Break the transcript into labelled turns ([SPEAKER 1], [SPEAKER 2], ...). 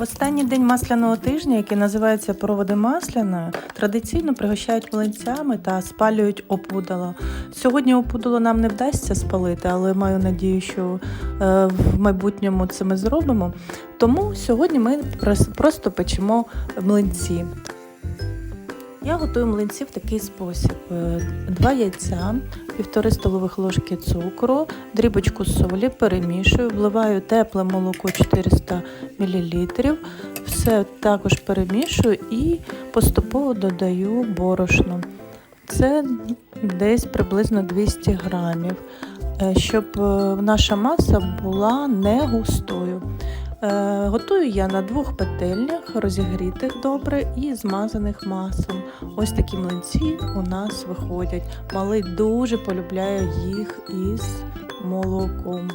[SPEAKER 1] В останній день масляного тижня, який називається Проводи масляною, традиційно пригощають млинцями та спалюють опудало. Сьогодні опудало нам не вдасться спалити, але маю надію, що е, в майбутньому це ми зробимо. Тому сьогодні ми прос- просто печемо млинці. Я готую млинці в такий спосіб: Е, два яйця, півтори столових ложки цукру, дрібочку солі, перемішую, вливаю тепле молоко 400 мл, все також перемішую і поступово додаю борошно. Це десь приблизно 200 грамів, е, щоб е, наша маса була не густою. Е, Готую я на двох петельнях, розігрітих добре і змазаних маслом. Ось такі млинці у нас виходять. Малий дуже полюбляє їх із молоком.